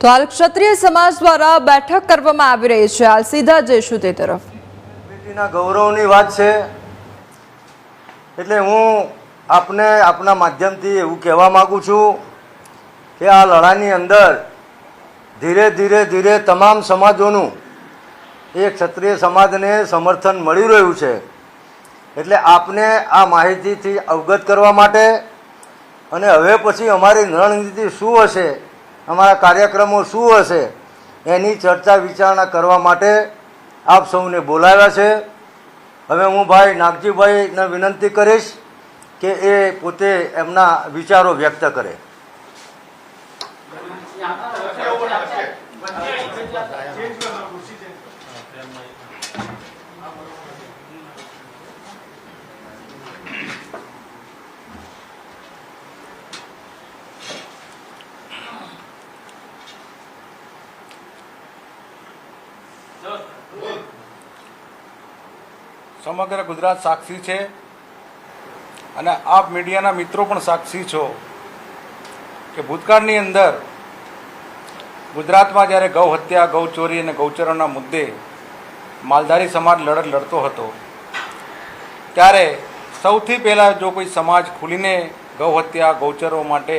તો હાલ ક્ષત્રિય સમાજ દ્વારા બેઠક કરવામાં આવી રહી છે. હાલ સીધા જઈશું તે તરફ. ગૌરવની વાત છે. એટલે હું આપને આપના માધ્યમથી એવું કહેવા માગું છું કે આ લડાઈની અંદર ધીરે ધીરે ધીરે તમામ સમાજોનું એ ક્ષત્રિય સમાજને સમર્થન મળી રહ્યું છે. એટલે આપને આ માહિતીથી અવગત કરવા માટે અને હવે પછી અમારી રણનીતિ શું હશે અમારા કાર્યક્રમો શું હશે એની ચર્ચા વિચારણા કરવા માટે આપ સૌને બોલાવ્યા છે. હવે હું ભાઈ નાગજીભાઈને વિનંતી કરીશ કે એ પોતે એમના વિચારો વ્યક્ત કરે. સમગ્ર ગુજરાત સાક્ષી છે અને આપ મીડિયાના મિત્રો પણ સાક્ષી છો કે ભૂતકાળની અંદર ગુજરાતમાં જ્યારે ગૌ હત્યા, ગૌ અને ગૌચરોના મુદ્દે માલધારી સમાજ લડત લડતો હતો, ત્યારે સૌથી પહેલાં જો કોઈ સમાજ ખુલીને ગૌ હત્યા ગૌચરો માટે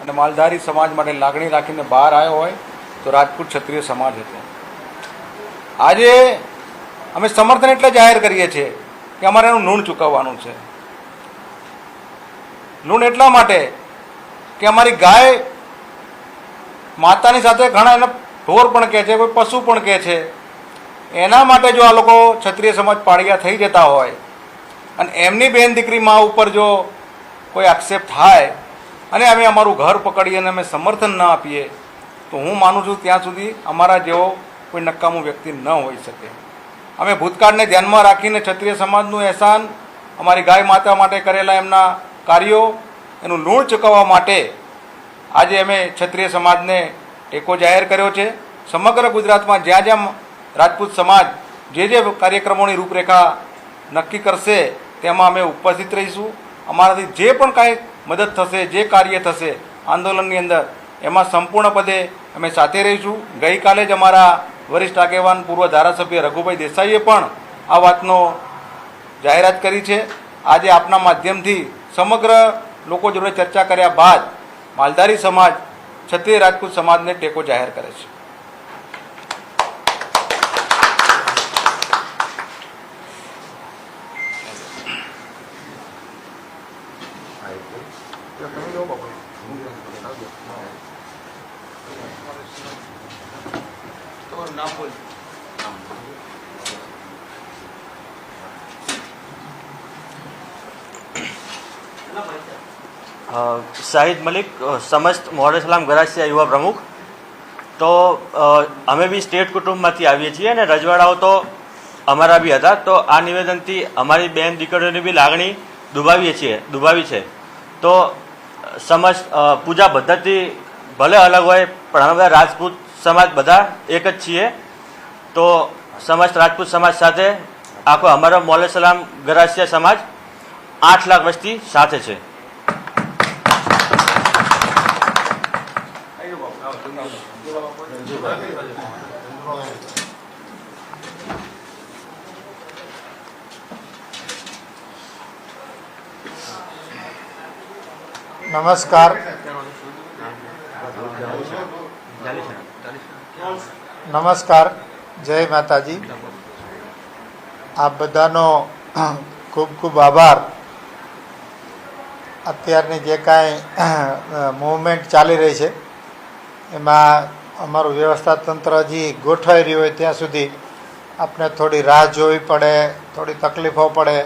અને માલધારી સમાજ માટે લાગણી રાખીને બહાર આવ્યો હોય, તો રાજપૂત ક્ષત્રિય સમાજ હતો. આજે અમે સમર્થન એટલે જાહેર કરીએ છીએ કે અમારે એનું ઋણ ચૂકવવાનું છે. ઋણ એટલા માટે કે અમારી ગાય માતાની સાથે ઘણા એને ઢોર પણ કહે છે, કોઈ પશુ પણ કહે છે. એના માટે જો આ લોકો ક્ષત્રિય સમાજ પાળિયા થઈ જતા હોય અને એમની બેન દીકરી મા ઉપર જો કોઈ આક્ષેપ થાય અને અમે અમારું ઘર પકડીએ અને અમે સમર્થન ન આપીએ, તો હું માનું છું ત્યાં સુધી અમારા જેવો કોઈ નકામું વ્યક્તિ ન હોઈ શકે. અમે ભૂતકાળને ધ્યાનમાં રાખીને ક્ષત્રિય સમાજનું અહેસાન, અમારી ગાય માતા માટે કરેલા એમના કાર્યો, એનું ઋણ ચૂકવવા માટે આજે અમે ક્ષત્રિય સમાજને ટેકો જાહેર કર્યો છે. સમગ્ર ગુજરાતમાં જ્યાં જ્યાં રાજપૂત સમાજ જે જે કાર્યક્રમોની રૂપરેખા નક્કી કરશે, તેમાં અમે ઉપસ્થિત રહીશું. અમારાથી જે પણ કાંઈ મદદ થશે, જે કાર્ય થશે, આંદોલનની અંદર એમાં સંપૂર્ણપદે અમે સાથે રહીશું. ગઈકાલે જ અમારા વરિષ્ઠ આગેવાન પૂર્વ ધારાસભ્ય રઘુભાઈ દેસાઈએ પણ આ વાતનો જાહેરાત કરી છે. આજે આપના માધ્યમથી સમગ્ર લોકો જોડે ચર્ચા કર્યા બાદ માલધારી સમાજ ક્ષત્રિય રાજપૂત સમાજને ટેકો જાહેર કરે છે. અ, શાહિદ મલિક સમસ્ત મોહર સલામ ગરાસિયા યુવા પ્રમુખ. તો અમે બી સ્ટેટ કુટુંબમાંથી આવીએ છીએ અને રજવાડાઓ તો અમારા બી હતા. તો આ નિવેદનથી અમારી બેન દીકરીઓની બી લાગણી દુભાવીએ છીએ દુભાવી છે. તો સમસ્ત પૂજા પદ્ધતિ ભલે અલગ હોય પણ અમે બધા રાજપૂત સમાજ બધા એક જ છીએ. તો સમસ્ત રાજપૂત સમાજ સાથે આખો અમારો મોલેસલામ ગરાસિયા સમાજ આઠ લાખ વસ્તી સાથે છે. નમસ્કાર. નમસ્કાર, જય માતાજી. આપ બધાનો ખૂબ ખૂબ આભાર. અત્યારની જે કાંઈ મૂવમેન્ટ ચાલી રહી છે, એમાં અમારું વ્યવસ્થા તંત્ર હજી ગોઠવાઈ રહ્યું હોય ત્યાં સુધી આપણે થોડી રાહ જોવી પડે, થોડી તકલીફો પડે,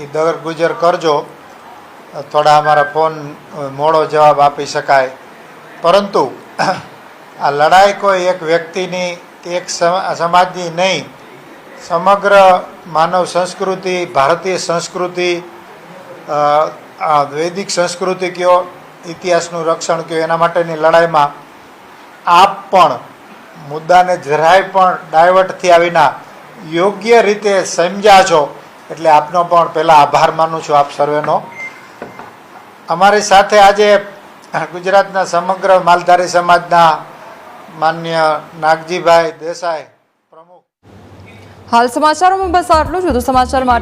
એ દર ગુજર કરજો. થોડા અમારા ફોન મોડો જવાબ આપી શકાય. પરંતુ આ લડાઈ કોઈ એક વ્યક્તિની, એક સમ- સમાજની નહીં. સમગ્ર માનવ સંસ્કૃતિ, ભારતીય સંસ્કૃતિ વૈદિક સંસ્કૃતિ કયો, ઇતિહાસનું રક્ષણ કયો, એના માટેની લડાઈમાં આપ પણ મુદ્દાને જરાય પણ ડાયવર્ટથી આવીના યોગ્ય રીતે સમજ્યા છો, એટલે આપનો પણ પહેલાં આભાર માનું છું આપ સર્વેનો. અમારી સાથે આજે ગુજરાતના સમગ્ર માલધારી સમાજના માન્ય નાગજીભાઈ દેસાઈ પ્રમુખ. હાલ સમાચારોમાં બસ આટલું જ. વધુ સમાચાર માટે